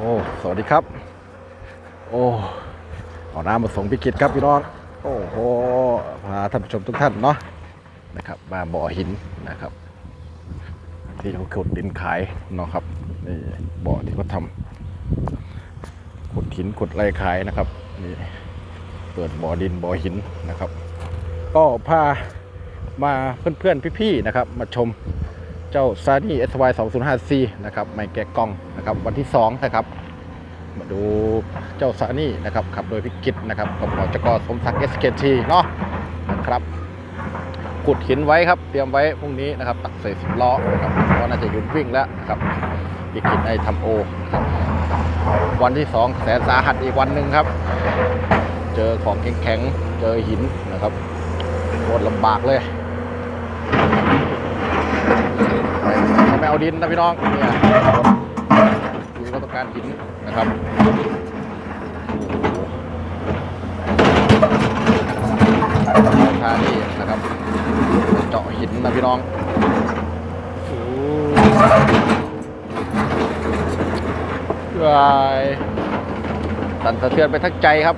โอ้ สวัสดีครับ โอ้เอาน้ำมาส่งพิกิตครับพี่น้อง โอ้โห พาท่านผู้ชมทุกท่านเนาะ นะครับ มาบ่อหินนะครับ ที่เขาขุดดินขายเนาะครับ นี่บ่อที่เขาทำขุดหินขุดไรขายนะครับ นี่ เปิดบ่อดินบ่อหินนะครับ ก็พามาเพื่อนๆพี่ๆนะครับ มาชม เจ้าซานี่ SY 205C นะครับไม่แกะกล้องนะครับวันที่2นะครับมาดูเจ้าซานี่นะครับขับโดยพิกิตนะครับกับหมอจกสมศักดิ์ SKT เนาะนะครับขุดหินไว้ครับเตรียมไว้พรุ่งนี้นะครับตักใส่สิบล้อนะครับเพราะน่าจะหยุดวิ่งแล้วครับพิกิตไอทำโอครับวันที่2แสนสาหัสอีกวันหนึ่งครับ เจอของแข็งๆเจอหินนะครับโคตรลำบากเลย เอาดินนะพี่น้องเนี่ยคุยก็ต้องการหินนะครับโอ้โหทานี่นะครับเจาะหินนะพี่น้องโอ้ยสั่นสะเทือนไปทั้งใจครับ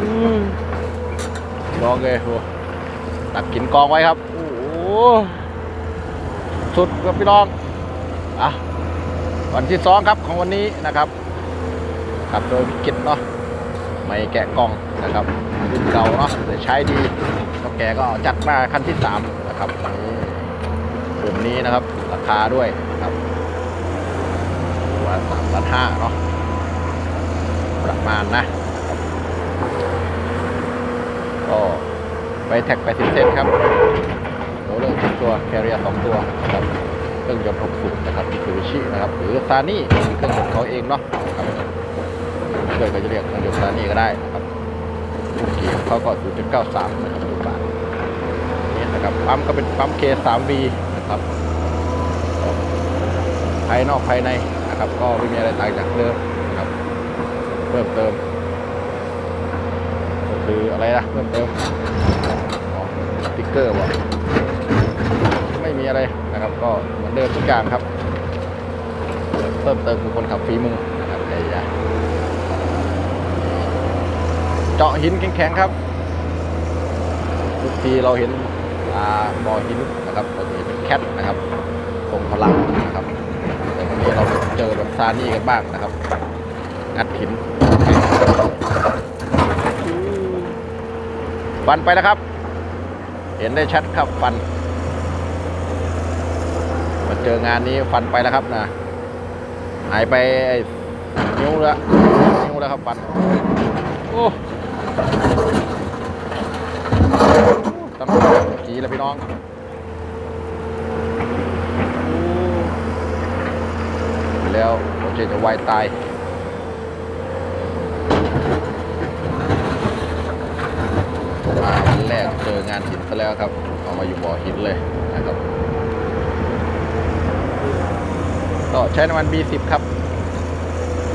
อือ ลองเลยโหตักกินกองไว้ครับ โอ้โหสุดครับพี่น้อง อะ วันที่สองครับของวันนี้นะครับขับโดยพิกิตเนาะไม่แกะกล่องนะครับรุ่นเก่าเนาะแต่ใช้ดีก็แกก็จัดมาขั้นที่สามนะครับกลุ่มนี้นะครับราคาด้วยนะครับว่าสามล้านห้าเนาะประมาณนะ ก็ไปแท็กไปสิบเซนครับโรเลอร์ทุกตัวแคเรียสองตัวนะครับเครื่องยนต์6สูบนะครับมิซูบิชินะครับหรือซานี่เครื่องยนต์เขาเองเนาะครับเพื่อนก็จะเรียกเครื่องยนต์ซานี่ก็ได้นะครับเกียร์เขาก็0.93นะครับลูกบาทนี่นะครับปั๊มก็เป็นปั๊ม K3V นะครับภายนอกภายในนะครับ ก็ไม่มีอะไรต่างจากเดิมนะครับ เพิ่มเติม คืออะไรนะเพิ่มเติมอ๋อสติ๊กเกอร์วะไม่มีอะไรนะครับ ก็เหมือนเดิมทุกอย่างครับ เพิ่มเติมคือคนขับฝีมือนะครับไอ้ยาเจาะหินแข็งๆครับทุกทีเราเห็นอ่าบ่อหินนะครับเราจะเห็นเป็นแคทนะครับทรงพลังนะครับแต่วันนี้เราเจอแบบซานี่กันบ้างนะครับงัดหิน ฟันไปแล้วครับ เห็นได้ชัดครับฟัน มาเจองานนี้ฟันไปแล้วครับนะหายไปไอ้นิ้วแล้วนิ้วแล้วครับฟัน โอ้ตำรวจเมื่อกี้แล้วพี่น้องแล้วโอเคจะวายตาย มาวัน แรกเจองานหินซะแล้วครับ เอามาอยู่บ่อหินเลยนะครับ ก็ใช้น้ำมัน B10 ครับ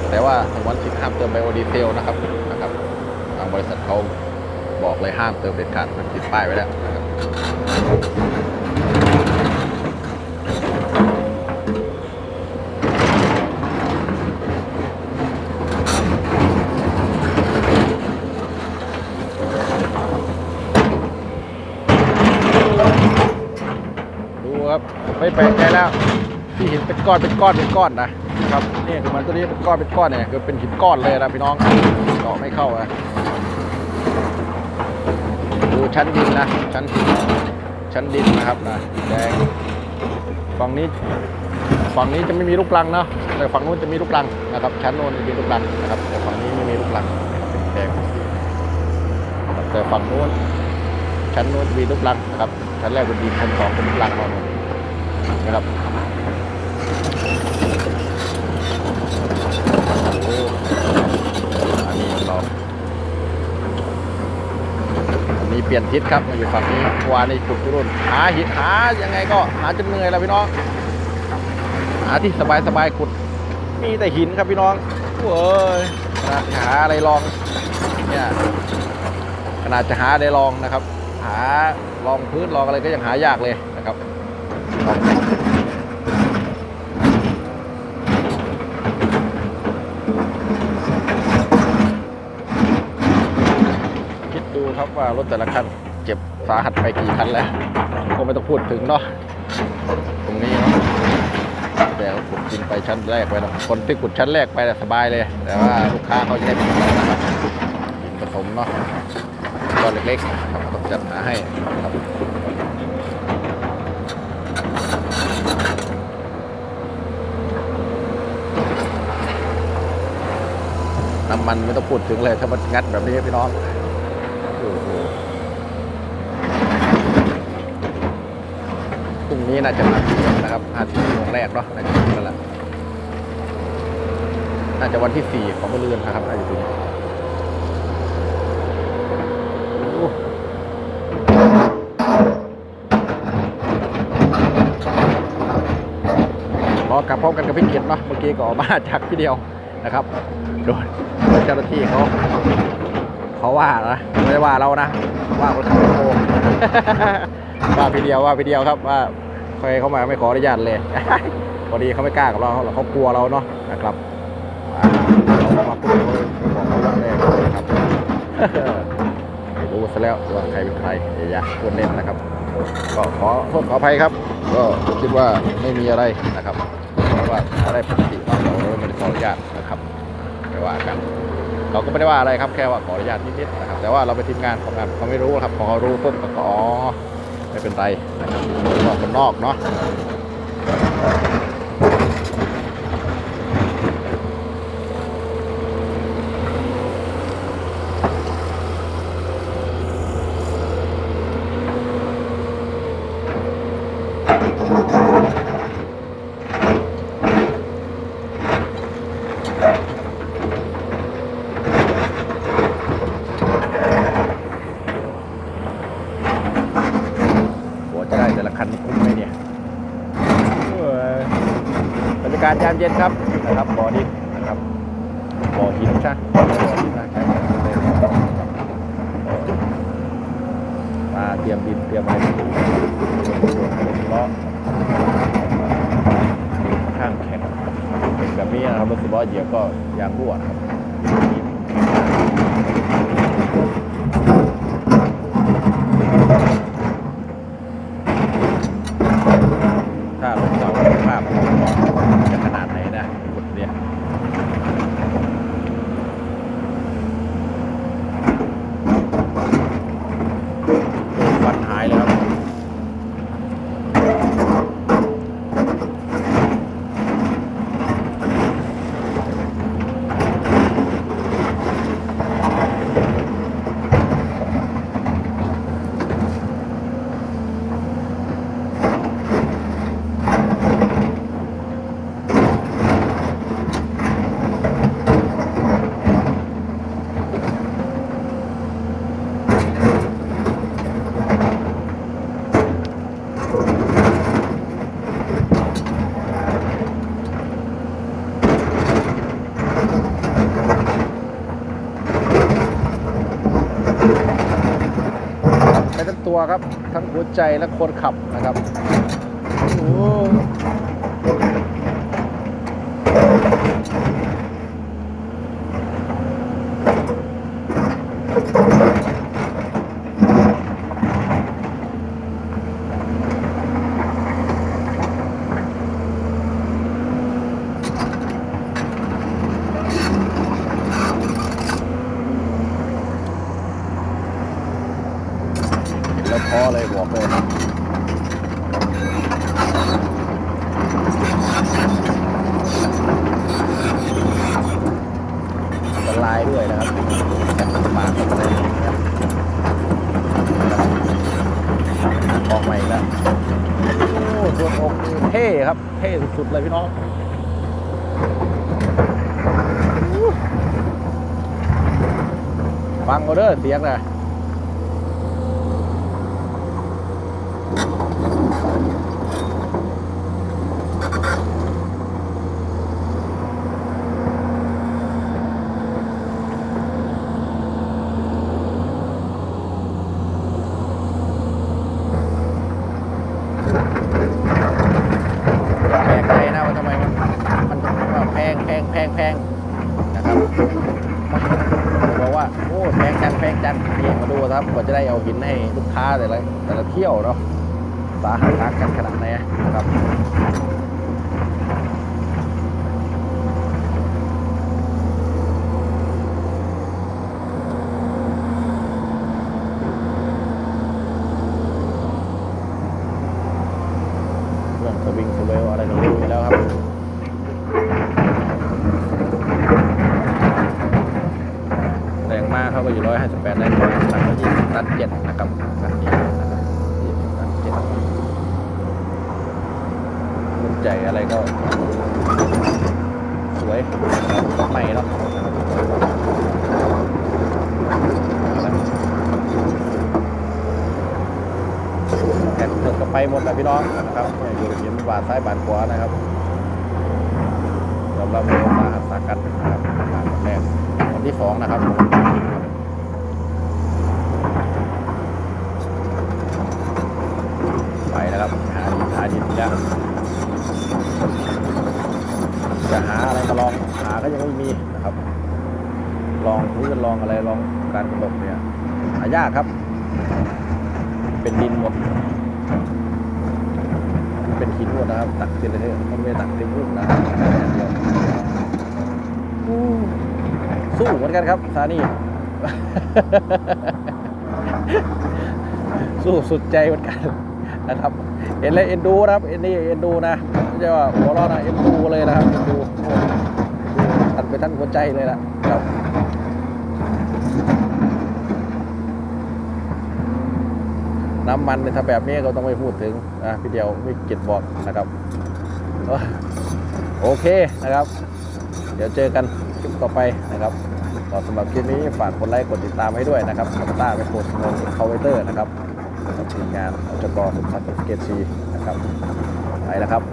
แต่ว่าถึงวันสิบห้ามเติมไบโอดีเซลนะครับนะครับ ทางบริษัทเขาบอกเลยห้ามเติมเด็ดขาดมันติดป้ายไว้แล้วนะครับดูครับ ไม่แปลกใจแล้วที่หินเป็นก้อนเป็นก้อนเป็นก้อนนะนะครับนี่คือมันตัวนี้เป็นก้อนเป็นก้อนเนี่ยคือเป็นหินก้อนเลยนะพี่น้องเจาะไม่เข้าอะดูชั้นดินนะชั้นชั้นดินนะครับนะแดงฝั่งนี้ฝั่งนี้จะไม่มีลูกรังเนาะแต่ฝั่งนู้นจะมีลูกรังนะครับ ชั้นโน้นจะมีลูกรังนะครับ แต่ฝั่งนี้ไม่มีลูกรังเป็นแดงแต่ฝั่งนู้นชั้นนู้นจะมีลูกรังนะครับชั้นแรกเป็นดินชั้นสองเป็นลูกรังนอน นะครับอ้อันนี้เราอันนี้เปลี่ยนทิศครับมาอยู่ฝั่งนี้วานในจุดรุ่นหาหินหายังไงก็หาจนเหนื่อยแล้วพี่น้อง หาที่สบายสบายๆขุด มีแต่หินครับพี่น้องโอ้ยหาอะไรลองเนี่ยขนาดจะหาอะไรลองนะครับ หาลองพื้นลองอะไรก็ยังหายากเลยนะครับ ว่ารถแต่ละคันเจ็บสาหัสไปกี่คันแล้ว ก็ไม่ต้องพูดถึงเนาะตรงนี้เนาะแต่ผมกินไปชั้นแรกไปนะคนที่ขุดชั้นแรกไปน่สบายเลย แต่ว่าลูกค้าเขาจะได้กินนะครับกินผสมเนาะก้อนเล็กๆครับต้องจัดหาให้ครับน้ำมันไม่ต้องพูดถึงเลยถ้ามันงัดแบบนี้พี่น้องโอ้โหพรุ่ง นี้น่าจะมาถึงนะครับห้าสิบโมงแรกเนาะน่าจะถึงแล้วล่ะน่าจะวันที่สี่ของมะรืนนะครับน่าจะถึงโอ้รอกลับพร้อมกันกับพี่เกียรติเนาะเมื่อกี้ก็ออกมาจากที่เดียวนะครับโดนเจ้าหน้าที่เขาเขาว่านะไม่ได้ว่าเรานะว่าคนขับรถโกงว่าพี่เดียวว่าพี่เดียวครับว่า ใครเข้ามาไม่ขออนุญาตเลย พอดีเขาไม่กล้ากับเราเขาเขากลัวเราเนาะนะครับอ่าเรามาพูดบอกเขาแรกนะครับรู้ซะแล้วว่าใครเป็นใครอย่ายากพูดเล่นนะครับ ก็ขอโทษขออภัยครับ ก็คิดว่าไม่มีอะไรนะครับเพราะว่าอะไรปกติเนาเราไม่ได้ขออนุญาตนะครับไม่ว่ากันเราก็ไม่ได้ว่าอะไรครับแค่ว่าขออนุญาตนิดๆนะครับแต่ว่าเราไปทีมงานของงานเขาไม่รู้ครับพอเขารู้ปุ๊บก็อ๋อ ไม่เป็นไรนะครับเพราะว่าคนนอกเนาะหัวจะได้แต่ละคันนี่คุ้มไหมเนี่ยเอ้ยบรร ย็นครับนะครับบ่อดินนะครับบ่อหินใช่บ่อหินนะใช่มาเตรียมดินเตรียมอะไรล้อข้างแข็งเป็นแบบนี้นะครับรถสิบล้อเหยียบก็ยางรั่วครับถ้ารถเก่าสภาพจะขนาดไหนนะรถเนี่ยโอ้ฟันหายเลยครับ ไปทั้ง ตัวครับ ทั้งหัวใจและคนขับนะครับโอ้เห็นแล้วท้อเลยบอกเลยอันตรายด้วยนะครับแต่มันมาก็ไม่ได้นะครับออกมาอีกแล้วโอ้ส่วนอกนี่เท่ครับ เท่ สุดๆเลยพี่น้องฟังก็เด้อเสียงนะ แปลกใจนะว่าทำไมมันมันต้องว่าแพ งแพงแพงแพงนะครับบอกว่าโอ้แพงจังแพงจันทร์นี่มาดูครับกว่าจะได้เอาหินให้ลูกค้าแต่ละแต่ละเที่ยวเนาะสาหัสสากันขนาดไหนนะครับเรื่องสวิงสเวลอะไรก็รู้อยู่แล้วครับ แรงมากเขาก็อยู่ร้อยห้าสิบแปดได้ประมาณตันยี่สิบตัน เจ็ดนะครับตันนี้นะครับยี่สิบตันเจ็ดรุ่นใจอะไรก็ สวยใหม่เนาะแผ่นเถิดก็ไปหมดแล้วพี่น้องนะครับเนี่ยอยู่เห็นบาดซ้ายบาดขวานะครับยอมรับว่าสาสสากันนะครับมาวันแรกวันที่สองนะครับ ครับ หาดินหาดินอีกจะหาอะไรมาลองหาก็ยังไม่มีนะครับ ลองพื้นลองอะไรลองการกระดกเนี่ยหายากครับ เป็นดินหมด เป็นหินหมดนะครับ ตักเต็มเลยมันไม่ตักเต็มรูปนะสู้เหมือนกันครับซานี่สู้สุดใจเหมือนกัน นะครับ เห็นเลยเอ็นดูนะครับเอ็นนี่เอ็นดูนะไม่ใช่ว่าหัวเราะนะเอ็นดูเลยนะครับเอ็นดูโอ้อันไปทั้งหัวใจเลยนะครับน้ำมันเนี่ยถ้าแบบนี้ก็ต้องไม่พูดถึงนะพี่เดียวไม่เก็บบอกนะครับโอเคนะครับ เดี๋ยวเจอกันคลิปต่อไปนะครับก็สำหรับคลิปนี้ฝากกดไลค์กดติดตามให้ด้วยนะครับคาต้าเป็นโค้ชโนคาเวเตอร์นะครับ กับทีมงานอจกสมศักดิ์สเกตซีนะครับไปแล้วครับ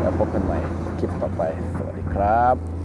แล้วพบกันใหม่คลิปต่อไป สวัสดีครับ